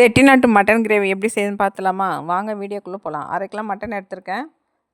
செட்டிநாட்டு mutton gravy எப்படி செய்யுதுன்னு பார்த்துலாமா? வாங்க வீடியோக்குள்ளே போகலாம் அரை கிலோ மட்டன் எடுத்திருக்கேன்.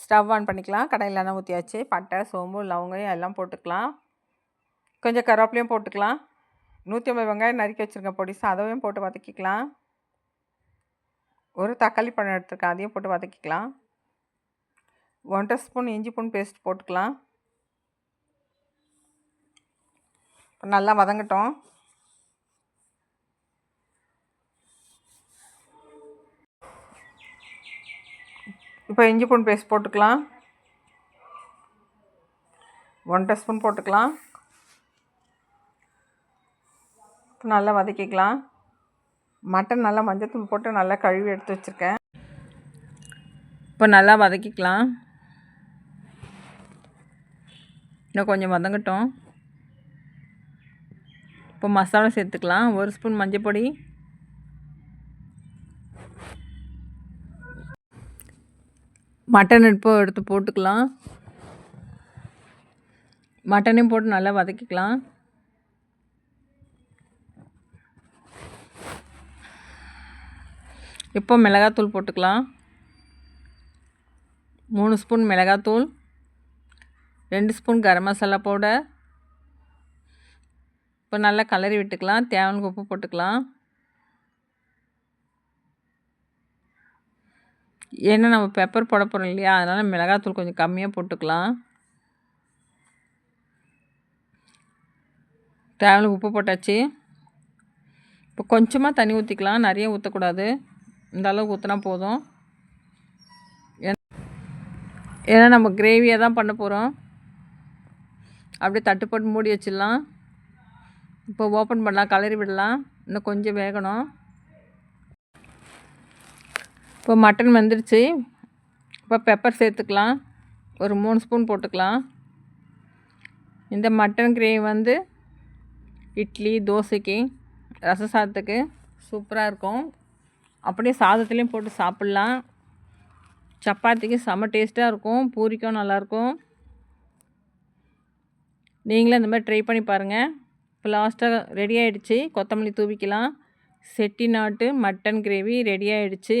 ஸ்டவ் ஆன் பண்ணிக்கலாம். கடையில் எண்ணெய் ஊற்றியாச்சு பட்டை சோம்பு லவங்கம் எல்லாம் போட்டுக்கலாம். கொஞ்சம் கருவேப்பிலையும் போட்டுக்கலாம். நூற்றி ஐம்பது வெங்காயம் நறுக்கி வச்சுருக்கேன் பொடிசு. அதையும் போட்டு வதக்கிக்கலாம். ஒரு தக்காளி பழம் எடுத்துருக்கேன். அதையும் போட்டு வதக்கிக்கலாம். ஒன்றரை ஸ்பூன் இஞ்சி பூன் பேஸ்ட் போட்டுக்கலாம். நல்லா வதங்கட்டும். இப்போ இஞ்சி பூண்டு பேஸ்ட் போட்டுக்கலாம். ஒன்றரை ஸ்பூன் போட்டுக்கலாம். இப்போ நல்லா வதக்கிக்கலாம். மட்டன் நல்லா மஞ்சத்தூள் போட்டு நல்லா கழுவி எடுத்து வச்சுருக்கேன். இப்போ நல்லா வதக்கிக்கலாம். இன்னும் கொஞ்சம் வதங்கட்டும். இப்போ மசாலா சேர்த்துக்கலாம். ஒரு ஸ்பூன் மஞ்சள் பொடி மட்டன் எடுப்போ எடுத்து போட்டுக்கலாம். மட்டனையும் போட்டு நல்லா வதக்கிக்கலாம். இப்போ மிளகாத்தூள் போட்டுக்கலாம். மூணு ஸ்பூன் மிளகாத்தூள். ரெண்டு ஸ்பூன் கரம் மசாலா பவுடர். இப்போ நல்லா கலரி விட்டுக்கலாம். தேவையான உப்பு போட்டுக்கலாம். ஏன்னா நம்ம பெப்பர் போட போகிறோம் இல்லையா? அதனால் மிளகாத்தூள் கொஞ்சம் கம்மியாக போட்டுக்கலாம். தேவையான உப்பு போட்டாச்சு. இப்போ கொஞ்சமாக தண்ணி ஊற்றிக்கலாம் நிறைய ஊற்றக்கூடாது இந்த அளவுக்கு ஊற்றினா போதும். ஏன்னா நம்ம கிரேவியாக தான் பண்ண போகிறோம் அப்படியே தட்டுப்பட்டு மூடி வச்சிடலாம். இப்போ ஓப்பன் பண்ணலாம். கலரி விடலாம். இன்னும் கொஞ்சம் வேகணும். இப்போ மட்டன் வந்துடுச்சு. இப்போ பெப்பர் சேர்த்துக்கலாம். ஒரு மூணு ஸ்பூன் போட்டுக்கலாம். இந்த மட்டன் கிரேவி வந்து இட்லி தோசைக்கு ரச சாதத்துக்கு சூப்பராக இருக்கும். அப்படியே சாதத்துலேயும் போட்டு சாப்பிட்லாம். சப்பாத்திக்கு செம்ம டேஸ்ட்டாக இருக்கும். பூரிக்கும் நல்லாயிருக்கும் நீங்களும் இந்த மாதிரி ட்ரை பண்ணி பாருங்கள் இப்போ லாஸ்ட்டாக ரெடி ஆகிடுச்சு கொத்தமல்லி தூவிக்கலாம். செட்டி நாட்டு மட்டன் கிரேவி ரெடி ஆகிடுச்சு